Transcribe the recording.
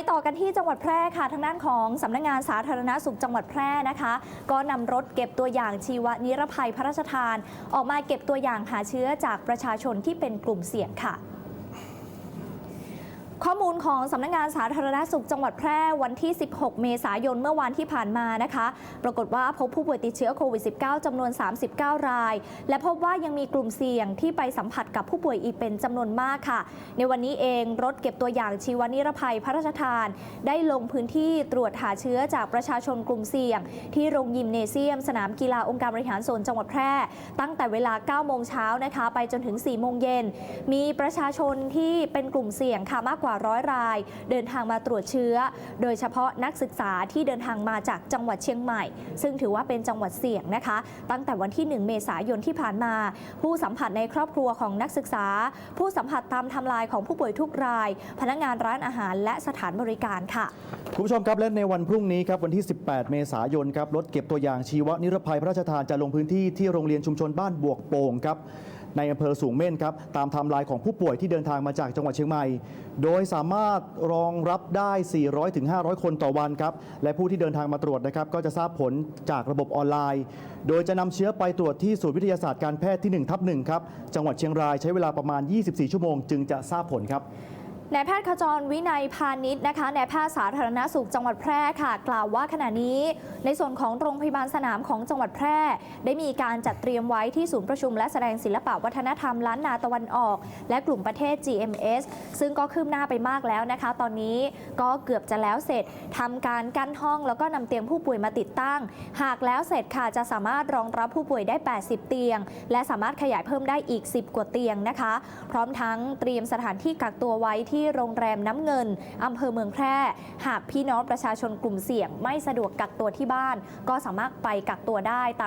ต่อกันที่จังหวัดแพร่ค่ะ ทางด้านของสำนักงานสาธารณสุขจังหวัดแพร่นะคะ ก็นำรถเก็บตัวอย่างชีวนิรภัยพระราชทาน ออกมาเก็บตัวอย่างหาเชื้อจากประชาชนที่เป็นกลุ่มเสี่ยงค่ะ ข้อมูลของสำนักงานสาธารณสุขจังหวัดแพร่วันที่ 16 เมษายนเมื่อวานที่ผ่านมานะคะ ปรากฏว่าพบผู้ป่วยติดเชื้อโควิด -19 จำนวน 39 ราย และพบว่ายังมีกลุ่มเสี่ยงที่ไปสัมผัสกับผู้ป่วยอีกเป็นจำนวนมากค่ะ ในวันนี้เองรถเก็บตัวอย่างชีวนิรภัยพระราชทาน ได้ลงพื้นที่ตรวจหาเชื้อจากประชาชนกลุ่มเสี่ยง ที่โรงยิมเนเซียม สนามกีฬาองค์การบริหารส่วนจังหวัดแพร่ ตั้งแต่เวลา 9 โมงเช้านะคะ ไปจนถึง 4 โมงเย็นมีประชาชนที่เป็นกลุ่มเสี่ยงค่ะมากกว่าว่าร้อยราย เดินทางมาตรวจเชื้อ โดยเฉพาะนักศึกษาที่เดินทางมาจากจังหวัดเชียงใหม่ ซึ่งถือว่าเป็นจังหวัดเสี่ยงนะคะ ตั้งแต่วันที่ 1 เมษายนที่ผ่านมา ผู้สัมผัสในครอบครัวของนักศึกษา ผู้สัมผัสตามทำลายของผู้ป่วยทุกราย พนักงานร้านอาหารและสถานบริการค่ะคุณผู้ชมครับและในวันพรุ่งนี้ครับวันที่ 18 เมษายนครับรถเก็บตัวอย่างชีวนิรภัยพระราชทานจะลงพื้นที่ที่โรงเรียนชุมชนบ้านบวกโป่งครับ ในอำเภอสูงเม่นครับตามไทม์ไลน์ของผู้ป่วยที่เดินทางมาจากจังหวัดเชียงใหม่ โดยสามารถรองรับได้ 400-500 คนต่อวันครับและผู้ที่เดินทางมาตรวจนะครับก็จะทราบผลจากระบบออนไลน์ โดยจะนำเชื้อไปตรวจที่ศูนย์วิทยาศาสตร์การแพทย์ที่1ทับ1ครับจังหวัดเชียงรายใช้เวลาประมาณ 24 ชั่วโมง จึงจะทราบผลครับ นายแพทย์ขจรวินัยพาณิชย์นะคะนายแพทย์สาธารณสุขจังหวัดแพร่ค่ะ กล่าวว่าขณะนี้ ในส่วนของโรงพยาบาลสนามของจังหวัดแพร่ ได้มีการจัดเตรียมไว้ที่ศูนย์ประชุมและแสดงศิลปะวัฒนธรรมล้านนาตะวันออก และกลุ่มประเทศ GMS ซึ่งก็คืบหน้าไปมากแล้วนะคะ ตอนนี้ก็เกือบจะแล้วเสร็จทำการกั้นห้องแล้วก็นำเตียงผู้ป่วยมาติดตั้ง หากแล้วเสร็จค่ะจะสามารถรองรับผู้ป่วยได้ 80 เตียง และสามารถขยายเพิ่มได้อีก 10 กว่าเตียงนะคะ พร้อมทั้งเตรียมสถานที่กักตัวไว้ที่ที่โรงแรมน้ำเงินอำเภอเมืองแพร่ หากพี่น้องประชาชนกลุ่มเสี่ยงไม่สะดวกกักตัวที่บ้าน ก็สามารถไปกักตัวได้ตาม